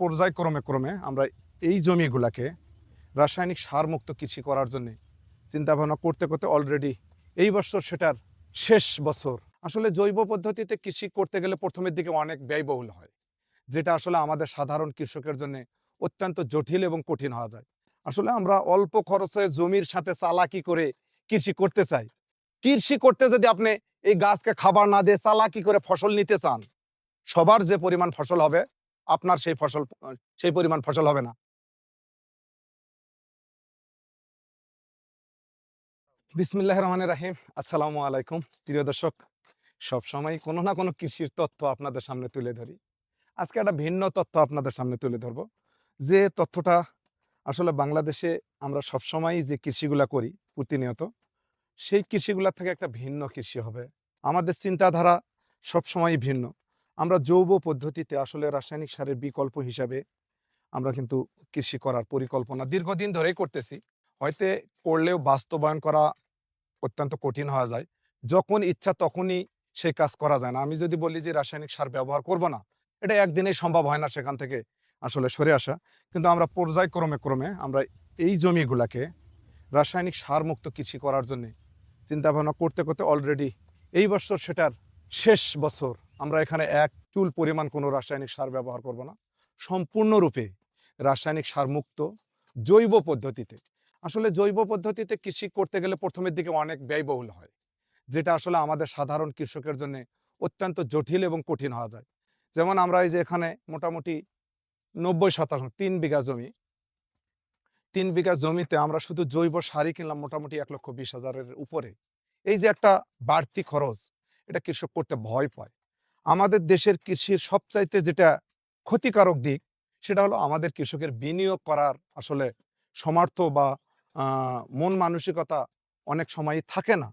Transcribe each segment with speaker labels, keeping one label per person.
Speaker 1: পর্যায়ক্রমে ক্রমে আমরা এই জমিগুলাকে রাসায়নিক সার মুক্ত কৃষি করার জন্যে চিন্তা ভাবনা করতে করতে অলরেডি এই বছর সেটার শেষ বছর। আসলে জৈব পদ্ধতিতে কৃষি করতে গেলে প্রথমের দিকে অনেক ব্যয়বহুল হয়, যেটা আসলে আমাদের সাধারণ কৃষকের জন্য অত্যন্ত জটিল এবং কঠিন হওয়া যায়। আসলে আমরা অল্প খরচে জমির সাথে চালাকি করে কৃষি করতে চাই। কৃষি করতে যদি আপনি এই গাছকে খাবার না দিয়ে চালাকি করে ফসল নিতে চান, সবার যে পরিমাণ ফসল হবে আপনার সেই ফসল, সেই পরিমাণ ফসল হবে না। বিসমিল্লাহ রহমান রাহিম। আসসালামু আলাইকুম। প্রিয় দর্শক, সবসময় কোনো না কোনো কৃষির তথ্য আপনাদের সামনে তুলে ধরি। আজকে একটা ভিন্ন তথ্য আপনাদের সামনে তুলে ধরবো। যে তথ্যটা আসলে বাংলাদেশে আমরা সবসময় যে কৃষিগুলা করি প্রতিনিয়ত, সেই কৃষিগুলা থেকে একটা ভিন্ন কৃষি হবে। আমাদের চিন্তাধারা সবসময় ভিন্ন। আমরা জৈব পদ্ধতিতে আসলে রাসায়নিক সারের বিকল্প হিসাবে আমরা কিন্তু কৃষি করার পরিকল্পনা দীর্ঘদিন ধরেই করতেছি। হয়তো করলেও বাস্তবায়ন করা অত্যন্ত কঠিন হওয়া যায়। যখন ইচ্ছা তখনই সেই কাজ করা যায় না। আমি যদি বলি যে রাসায়নিক সার ব্যবহার করব না, এটা একদিনেই সম্ভব হয় না সেখান থেকে আসলে সরে আসা। কিন্তু আমরা পর্যায়ক্রমে ক্রমে আমরা এই জমিগুলাকে রাসায়নিক সার মুক্ত কৃষি করার জন্যে চিন্তা ভাবনা করতে করতে অলরেডি এই বছর সেটার শেষ বছর আমরা এখানে এক চুল পরিমাণ কোনো রাসায়নিক সার ব্যবহার করব না। সম্পূর্ণরূপে রাসায়নিক সার মুক্ত জৈব পদ্ধতিতে। আসলে জৈব পদ্ধতিতে কৃষি করতে গেলে প্রথমের দিকে অনেক ব্যয়বহুল হয়, যেটা আসলে আমাদের সাধারণ কৃষকের জন্য অত্যন্ত জটিল এবং কঠিন হওয়া যায়। যেমন আমরা এই যে এখানে মোটামুটি নব্বই শতাংশ, তিন বিঘা জমি, তিন বিঘা জমিতে আমরা শুধু জৈব সারই কিনলাম মোটামুটি এক লক্ষ বিশ হাজারের উপরে। এই যে একটা বাড়তি খরচ, এটা কৃষক করতে ভয় পায়। আমাদের দেশের কৃষির সবচাইতে যেটা ক্ষতিকারক দিক, সেটা হলো আমাদের কৃষকের বিনিয়োগ করার আসলে সমর্থ বা মন মানসিকতা অনেক সময় থাকে না।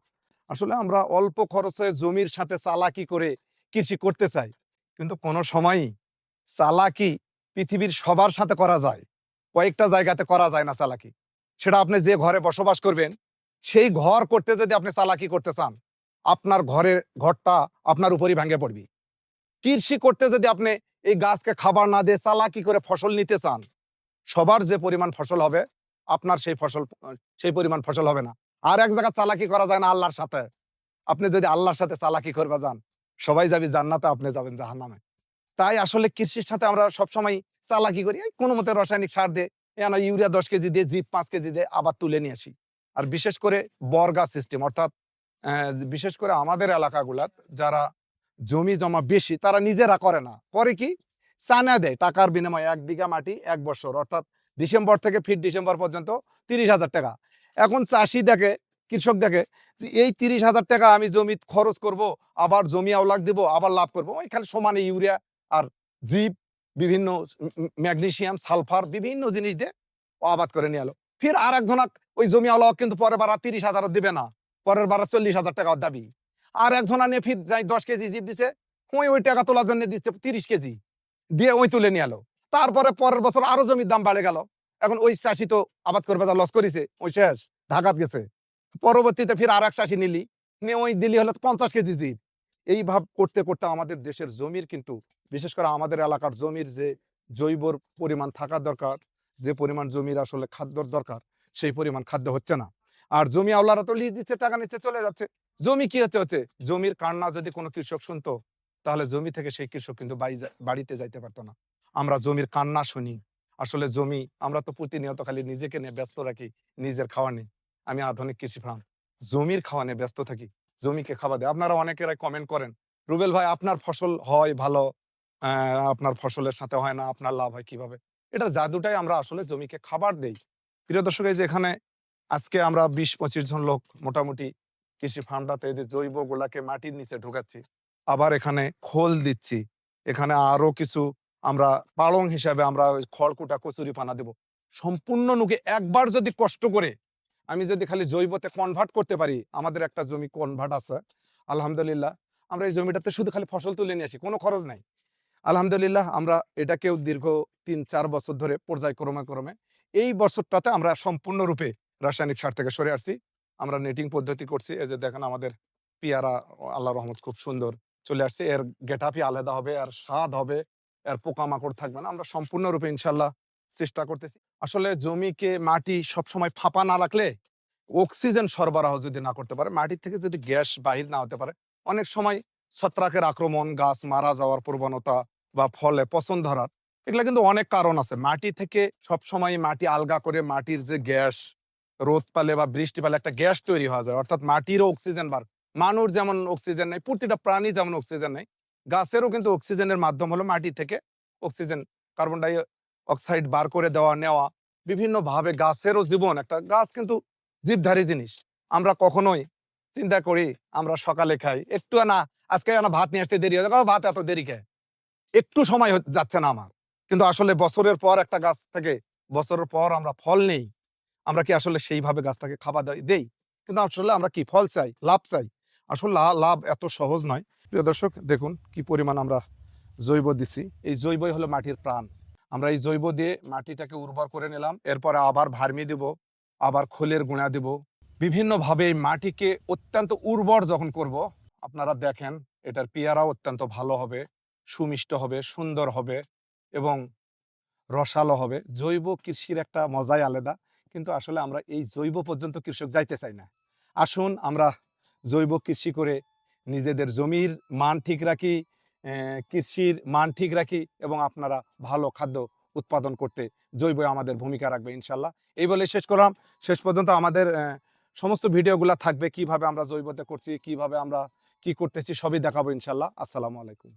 Speaker 1: আসলে আমরা অল্প খরচে জমির সাথে চালাকি করে কৃষি করতে চাই, কিন্তু কোনো সময়ই চালাকি পৃথিবীর সবার সাথে করা যায়, কয়েকটা জায়গাতে করা যায় না চালাকি। সেটা আপনি যে ঘরে বসবাস করবেন, সেই ঘর করতে যদি আপনি চালাকি করতে চান, আপনার ঘরের ঘরটা আপনার উপরই ভেঙে পড়বি। কৃষি করতে যদি আপনি এই গাছকে খাবার না দিয়ে চালাকি করে ফসল নিতে চান, সবার যে পরিমাণ ফসল হবে, আপনার সেই ফসল, সেই পরিমাণ ফসল হবে না। আর এক জায়গা চালাকি করা যায় না আল্লাহর সাথে। আপনি যদি আল্লাহর সাথে চালাকি করবে যান, সবাই যাবি জান্নাতে, আপনি যাবেন জাহান্নামে। তাই আসলে কৃষির সাথে আমরা সবসময় চালাকি করি। কোনো মতে রাসায়নিক সার দিয়ে এনা ইউরিয়া দশ কেজি দিয়ে, জিপ পাঁচ কেজি দিয়ে আবার তুলে নিয়ে আসি। আর বিশেষ করে বর্গা সিস্টেম অর্থাৎ বিশেষ করে আমাদের এলাকাগুলাত যারা জমি জমা বেশি, তারা নিজেরা করে না। করে কি? চানা দেয় টাকার বিনিময়ে এক বিঘা মাটি এক বছর, অর্থাৎ ডিসেম্বর থেকে ফির ডিসেম্বর পর্যন্ত তিরিশ হাজার টাকা। এখন চাষি দেখে, কৃষক দেখে যে এই তিরিশ হাজার টাকা আমি জমি খরচ করব, আবার জমি আওলাক দিব, আবার লাভ করব, ওই খালি সমানে ইউরিয়া আর জিপ, বিভিন্ন ম্যাগনেসিয়াম সালফার, বিভিন্ন জিনিস দিয়ে আবাদ করে নিয়ে এলো। ফির আর একজনাক ওই জমি আওলাক কিন্তু পরের বার তিরিশ হাজারও দিবে না, পরের বার চল্লিশ হাজার টাকা দাবি। আর একজনা নিয়ে ফির যাই দশ কেজি জিপ দিছে, ওই ওই টাকা তোলার জন্য দিচ্ছে তিরিশ কেজি। দিয়ে ওই তুলে নিয়ে এলো। তারপরে পরের বছর আরও জমির দাম বাড়ে গেল। এখন ওই চাষি তো আবাদ করবে যা লস করেছে, ওই শেষ, ঢাকাত গেছে। পরবর্তীতে ফির আর এক চাষি নিলি, নিয়ে ওই দিলি হলো পঞ্চাশ কেজি জিপ। এই ভাব করতে করতে আমাদের দেশের জমির কিন্তু, বিশেষ করে আমাদের এলাকার জমির যে জৈবর পরিমাণ থাকা দরকার, যে পরিমাণ জমির আসলে খাদ্যর দরকার, সেই পরিমাণ খাদ্য হচ্ছে না। আর জমি আওলারা তো লিজ দিচ্ছে, টাকা নিচ্ছে, চলে যাচ্ছে। জমি কি হচ্ছে? হচ্ছে জমির কান্না যদি কোনো কৃষক শুনতো, তাহলে জমি থেকে সেই কৃষক কিন্তু বাড়িতে যাইতে পারতো না। আমরা জমির কান্না শুনি। আসলে জমি আমরা তো প্রতিনিয়ত খালি নিজেকে নিয়ে ব্যস্ত রাখি, নিজের খাওয়া নিয়ে। আমি আধুনিক কৃষি ফার্ম। জমির খাওয়া নিয়ে ব্যস্ত থাকি, জমিকে খাওয়া দেয়। আপনারা অনেকেরাই কমেন্ট করেন, রুবেল ভাই, আপনার ফসল হয় ভালো? আপনার ফসলের সাথে হয় না, আপনার লাভ হয় কীভাবে? এটা জাদুটাই আমরা আসলে জমিকে খাবার দেই। প্রিয় দর্শক, এই যে এখানে আজকে আমরা বিশ পঁচিশ জন লোক মোটামুটি কৃষি ফার্মটাতে যে জৈব গোলাকে মাটির নিচে ঢুকাচ্ছি। আবার এখানে খোল দিচ্ছি। এখানে আরও কিছু আমরা পালং হিসাবে আমরা খড়কুটা, কচুরি পানা দেব। সম্পূর্ণ নুকে একবার যদি কষ্ট করে আমি যদি খালি জৈবতে কনভার্ট করতে পারি, আমাদের একটা জমি কনভার্ট আছে, আলহামদুলিল্লাহ, আমরা এই জমিটাতে শুধু খালি ফসল তুলে নিয়ে আসি, কোনো খরচ নাই। আলহামদুলিল্লাহ, আমরা এটাকেও দীর্ঘ তিন চার বছর ধরে পর্যায়ক্রমে ক্রমে এই বছরটাতে আমরা সম্পূর্ণরূপে রাসায়নিক সার থেকে সরে আসছি। আমরা নেটিং পদ্ধতি করছি। এই যে দেখেন আমাদের পিয়ারা আল্লাহ রহমত খুব সুন্দর চলে আসছে। এর গেটাপই আলাদা হবে আর স্বাদ হবে, এর পোকামাকড় থাকবে না। আমরা সম্পূর্ণরূপে ইনশাল্লাহ চেষ্টা করতেছি। আসলে জমিকে, মাটি সবসময় ফাঁপা না রাখলে অক্সিজেন সরবরাহ যদি না করতে পারে, মাটির থেকে যদি গ্যাস বাহির না হতে পারে, অনেক সময় ছত্রাকের আক্রমণ, গাছ মারা যাওয়ার প্রবণতা বা ফলে পছন্দ ধরার, এগুলা কিন্তু অনেক কারণ আছে। মাটি থেকে সবসময় মাটি আলগা করে মাটির যে গ্যাস রোদ পালে বা বৃষ্টি পালে একটা গ্যাস তৈরি হওয়া যায়। অর্থাৎ মাটিরও অক্সিজেন বার। মানুষ যেমন অক্সিজেন নেই প্রতিটা প্রাণী যেমন অক্সিজেন নেই গাছেরও কিন্তু অক্সিজেনের মাধ্যম হলো মাটি থেকে অক্সিজেন কার্বন ডাই অক্সাইড বার করে দেওয়া, নেওয়া। বিভিন্ন ভাবে গাছেরও জীবন, একটা গাছ কিন্তু জীবধারী জিনিস। আমরা কখনোই চিন্তা করি আমরা সকালে খাই। একটু না, আজকে না ভাত নিয়ে আসতে দেরি হয়ে যায় ভাত এত দেরি খায়। একটু সময় যাচ্ছে না আমার। কিন্তু আসলে বছরের পর একটা গাছ থেকে, বছরের পর আমরা ফল নেই। আমরা কি আসলে সেইভাবে গাছটাকে খাবার দেই- কিন্তু আসলে আমরা কি ফল চাই, লাভ চাই? আসলে লাভ এত সহজ নয়। প্রিয় দর্শক, দেখুন কি পরিমাণ আমরা জৈব দিছি। এই জৈবই হলো মাটির প্রাণ। আমরা এই জৈব দিয়ে মাটিটাকে উর্বর করে নিলাম। এরপরে আবার ভার্মি দিব, আবার খোলের গুঁড়া দিব। বিভিন্নভাবে এই মাটিকে অত্যন্ত উর্বর যখন করব, আপনারা দেখেন এটার পেয়ারাও অত্যন্ত ভালো হবে, সুমিষ্ট হবে, সুন্দর হবে এবং রসালো হবে। জৈব কৃষির একটা মজাই আলাদা। কিন্তু আসলে আমরা এই জৈব পর্যন্ত কৃষক যাইতে চাই না। আসুন আমরা জৈব কৃষি করে নিজেদের জমির মান ঠিক রাখি কৃষির মান ঠিক রাখি এবং আপনারা ভালো খাদ্য উৎপাদন করতে জৈব আমাদের ভূমিকা রাখবে ইনশাল্লাহ। এই বলে শেষ করলাম। শেষ পর্যন্ত আমাদের সমস্ত ভিডিওগুলো থাকবে কীভাবে আমরা জৈবতে করছি, কীভাবে আমরা কি করতেছি সবই দেখাবো ইনশাল্লাহ। আসসালামু আলাইকুম।